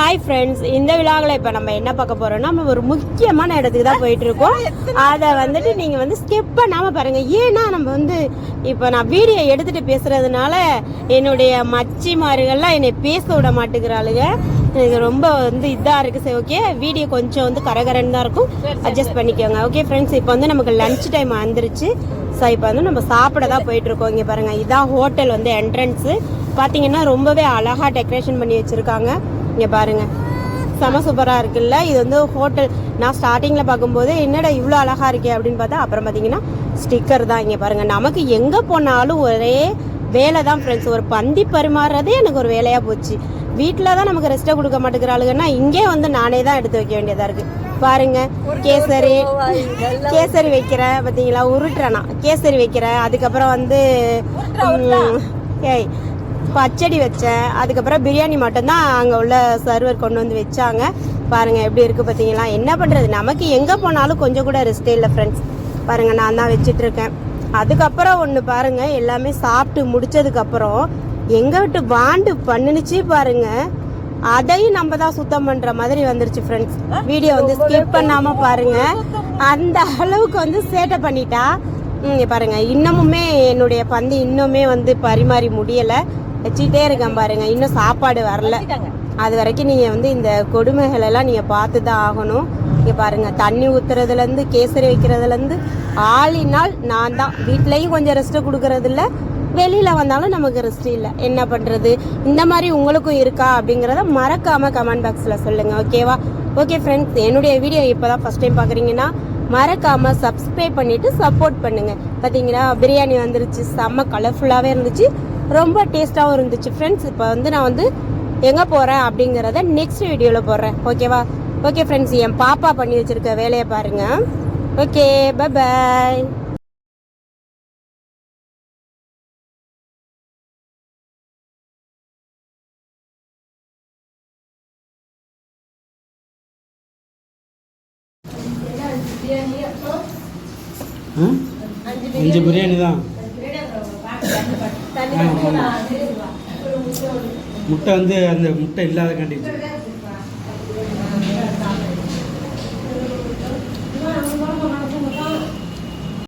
Hi friends இந்த விழாவில் இப்போ நம்ம என்ன பார்க்க போறோம்னா நம்ம ஒரு முக்கியமான இடத்துக்கு தான் போயிட்டு இருக்கோம். அதை வந்துட்டு நீங்க வந்து ஸ்கிப் பண்ணாம பாருங்க. ஏன்னா நம்ம வந்து இப்போ நான் வீடியோ எடுத்துட்டு பேசுறதுனால என்னுடைய மச்சிமார்கள்லாம் என்னை பேச விட மாட்டேங்கிறாளுங்க. எனக்கு ரொம்ப வந்து இதாக இருக்குது சரி ஓகே வீடியோ கொஞ்சம் வந்து கரகரன்னு தான் இருக்கும். அட்ஜஸ்ட் பண்ணிக்கோங்க. ஓகே ஃப்ரெண்ட்ஸ் இப்போ வந்து நமக்கு லஞ்ச் டைம் வந்துருச்சு. ஸோ இப்போ வந்து நம்ம சாப்பிட தான் போயிட்டு இருக்கோம். இங்கே பாருங்க. இதான் ஹோட்டல் வந்து என்ட்ரன்ஸு பார்த்தீங்கன்னா ரொம்பவே அழகாக டெக்கரேஷன் பண்ணி வச்சுருக்காங்க. இங்கே பாருங்க. செம சூப்பராக இருக்குல்ல. இது வந்து ஹோட்டல் நான் ஸ்டார்டிங்கில் பார்க்கும்போது என்னடா இவ்வளோ அழகாக இருக்கே அப்படின்னு பார்த்தா அப்புறம் பார்த்தீங்கன்னா ஸ்டிக்கர் தான் இங்கே பாருங்க. நமக்கு எங்கே போனாலும் ஒரே வேலை தான் ஃப்ரெண்ட்ஸ் ஒரு பந்தி பரிமாறுறதே எனக்கு ஒரு வேலையாக போச்சு. வீட்டில் தான் நமக்கு ரெஸ்ட்டை கொடுக்க மாட்டேங்கிறாளுங்கன்னா இங்கே வந்து நானே தான் எடுத்து வைக்க வேண்டியதாக இருக்குது பாருங்க. கேசரி. கேசரி வைக்கிறேன் பார்த்தீங்களா? உருட்டுறேனா? கேசரி வைக்கிறேன் அதுக்கப்புறம் வந்து ஏய் பச்சடி வச்சேன். அதுக்கப்புறம் பிரியாணி மட்டும்தான் அங்கே உள்ள சர்வர் கொண்டு வந்து வச்சாங்க. பாருங்க எப்படி இருக்கு பார்த்தீங்களா என்ன பண்ணுறது நமக்கு எங்கே போனாலும் கொஞ்சம் கூட ரெஸ்டே இல்லை ஃப்ரெண்ட்ஸ் பாருங்க நான் தான் வச்சிட்டு இருக்கேன். அதுக்கப்புறம் ஒன்று பாருங்க எல்லாமே சாப்பிட்டு முடிச்சதுக்கப்புறம் எங்க விட்டு வாண்டு பண்ணுனுச்சு பாருங்க. அதையும் நம்ம தான் சுத்தம் பண்ற மாதிரி வந்துருச்சு ஃப்ரெண்ட்ஸ் வீடியோ வந்து ஸ்கிப் பண்ணாம பாருங்க. அந்த அளவுக்கு வந்து சேட்டை பண்ணிட்டா ம், இங்க பாருங்க இன்னமுமே என்னுடைய பந்து இன்னுமே வந்து பரிமாறி முடியல. வச்சுட்டே இருக்கேன் பாருங்க. இன்னும் சாப்பாடு வரல. அது வரைக்கும் நீங்க வந்து இந்த கொடுமைகள் எல்லாம் நீங்க பார்த்து தான் ஆகணும். இங்க பாருங்க தண்ணி ஊத்துறதுல இருந்து கேசரி வைக்கிறதுல இருந்து ஆளினால் நான் தான். வீட்லயும் கொஞ்சம் ரெஸ்ட் கொடுக்கறது இல்ல வெளியில வந்தாலும் நமக்கு ரெஸ்ட் இல்லை. என்ன பண்றது? இந்த மாதிரி உங்களுக்கும் இருக்கா அப்படிங்கறத மறக்காம கமெண்ட் பாக்ஸ்ல சொல்லுங்க ஓகேவா ஓகே ஃப்ரெண்ட்ஸ் என்னுடைய வீடியோ இப்பதான் ஃபர்ஸ்ட் டைம் பாக்குறீங்கன்னா மறக்காம சப்ஸ்கிரைப் பண்ணிட்டு சப்போர்ட் பண்ணுங்க. பாத்தீங்களா பிரியாணி வந்துருச்சு செம்ம கலர்ஃபுல்லாவே இருந்துச்சு. ரொம்ப டேஸ்டாவும் இருந்துச்சு. ஃப்ரெண்ட்ஸ் இப்போ வந்து நான் வந்து எங்க போறேன் அப்படிங்கறத நெக்ஸ்ட் வீடியோல போடுறேன். ஓகேவா ஓகே ஃப்ரெண்ட்ஸ் என் பாப்பா பண்ணி வச்சிருக்க வேலையை பாருங்க. ஓகே பை பாய்? அஞ்சு பிரியாணி தான். முட்டை வந்து அந்த முட்டை இல்லாத கண்டிப்பாக